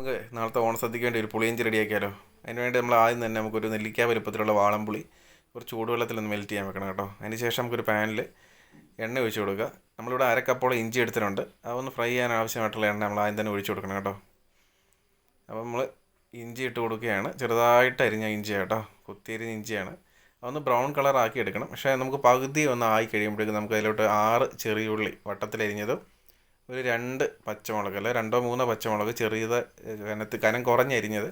നമുക്ക് നാളത്തെ ഓണസദ്യക്ക് വേണ്ടി ഒരു പുളിയിഞ്ചി റെഡിയാക്കിയാലോ? അതിന് വേണ്ടി നമ്മൾ ആദ്യം തന്നെ നമുക്കൊരു നെല്ലിക്ക വലുപ്പത്തിലുള്ള വാളംപുളി കുറച്ച് ചൂടുവെള്ളത്തിലൊന്ന് മെൽറ്റ് ചെയ്യാൻ വെക്കണം കേട്ടോ. അതിന് ശേഷം നമുക്കൊരു പാനിൽ എണ്ണ ഒഴിച്ച് കൊടുക്കുക. നമ്മളിവിടെ അരക്കപ്പോളം ഇഞ്ചി എടുത്തിട്ടുണ്ട്. അതൊന്ന് ഫ്രൈ ചെയ്യാൻ ആവശ്യമായിട്ടുള്ള എണ്ണ നമ്മൾ ആദ്യം തന്നെ ഒഴിച്ച് കൊടുക്കണം കേട്ടോ. അപ്പോൾ നമ്മൾ ഇഞ്ചി ഇട്ട് കൊടുക്കുകയാണ്. ചെറുതായിട്ട് അരിഞ്ഞ ഇഞ്ചി കേട്ടോ. കുത്തിയരിഞ്ഞ ഇഞ്ചിയാണ്. അതൊന്ന് ബ്രൗൺ കളർ ആക്കി എടുക്കണം. പക്ഷേ നമുക്ക് പകുതി ഒന്ന് ആയി കഴിയുമ്പോഴേക്കും നമുക്ക് അതിലോട്ട് ആറ് ചെറിയ ഉള്ളി വട്ടത്തിലരിഞ്ഞതും ഒരു രണ്ട് പച്ചമുളക് അല്ലെ? രണ്ടോ മൂന്നോ പച്ചമുളക് ചെറിയത് കനത്ത് കനം കുറഞ്ഞരിഞ്ഞത്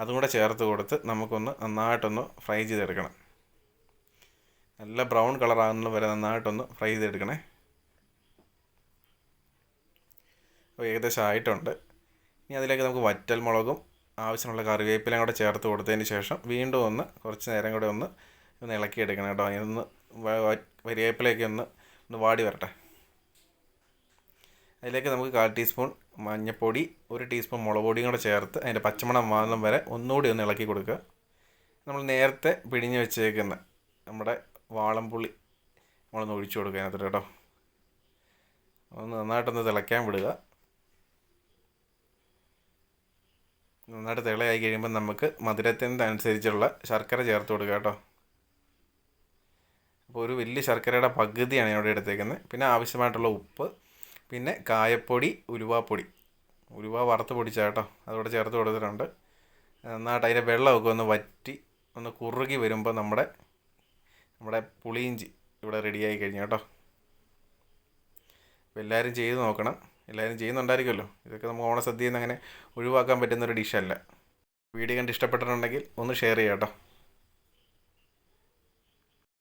അതും കൂടെ ചേർത്ത് കൊടുത്ത് നമുക്കൊന്ന് നന്നായിട്ടൊന്ന് ഫ്രൈ ചെയ്തെടുക്കണം. നല്ല ബ്രൗൺ കളർ ആകുന്ന വരെ നന്നായിട്ടൊന്ന് ഫ്രൈ ചെയ്തെടുക്കണേ. അപ്പോൾ ഏകദേശം ആയിട്ടുണ്ട്. ഇനി അതിലേക്ക് നമുക്ക് വറ്റൽ മുളകും ആവശ്യമുള്ള കറിവേപ്പിലയും കൂടെ ചേർത്ത് കൊടുത്തതിന് ശേഷം വീണ്ടും ഒന്ന് കുറച്ച് നേരം കൂടെ ഒന്ന് ഒന്ന് ഇളക്കിയെടുക്കണം കേട്ടോ ഇതൊന്ന് കരിവേപ്പിലയൊക്കെ ഒന്ന് ഒന്ന് വാടി വരട്ടെ. അതിലേക്ക് നമുക്ക് കാൽ ടീസ്പൂൺ മഞ്ഞൾപ്പൊടി ഒരു ടീസ്പൂൺ മുളക് പൊടിയും കൂടെ ചേർത്ത് അതിന്റെ പച്ചമണം മാറുന്ന വരെ ഒന്നുകൂടി ഒന്ന് ഇളക്കി കൊടുക്കുക. നമ്മൾ നേരത്തെ പിഴിഞ്ഞ് വെച്ചേക്കുന്ന നമ്മുടെ വാളംപുള്ളി നമ്മളൊന്ന് ഒഴിച്ചു കൊടുക്കുക അതിനകത്ത് കേട്ടോ. ഒന്ന് നന്നായിട്ടൊന്ന് തിളയ്ക്കാൻ വിടുക. നന്നായിട്ട് തിളയായി കഴിയുമ്പോൾ നമുക്ക് മധുരത്തിന്റെ അനുസരിച്ചുള്ള ശർക്കര ചേർത്ത് കൊടുക്കുക കേട്ടോ. അപ്പോൾ ഒരു വലിയ ശർക്കരയുടെ പകുതിയാണ് ഇവിടെ എടുത്തേക്കുന്നത്. പിന്നെ ആവശ്യമായിട്ടുള്ള ഉപ്പ് പിന്നെ കായപ്പൊടി ഉലുവാപ്പൊടി. ഉലുവ വറുത്ത് പൊടിച്ചാട്ടോ അതോടെ ചേർത്ത് കൊടുത്തിട്ടുണ്ട്. നന്നായിട്ട് അതിന്റെ വെള്ളമൊക്കെ ഒന്ന് വറ്റി ഒന്ന് കുറുകി വരുമ്പോൾ നമ്മുടെ നമ്മുടെ പുളിയിഞ്ചി ഇവിടെ റെഡിയായി കഴിഞ്ഞു കേട്ടോ. അപ്പോൾ എല്ലാവരും ചെയ്ത് നോക്കണം. എല്ലാവരും ചെയ്യുന്നുണ്ടായിരിക്കുമല്ലോ. ഇതൊക്കെ നമുക്ക് ഓണസദ്യയിൽ നിന്ന് അങ്ങനെ ഒഴിവാക്കാൻ പറ്റുന്നൊരു ഡിഷല്ല വീഡിയോ കണ്ട് ഇഷ്ടപ്പെട്ടിട്ടുണ്ടെങ്കിൽ ഒന്ന് ഷെയർ ചെയ്യാം കേട്ടോ.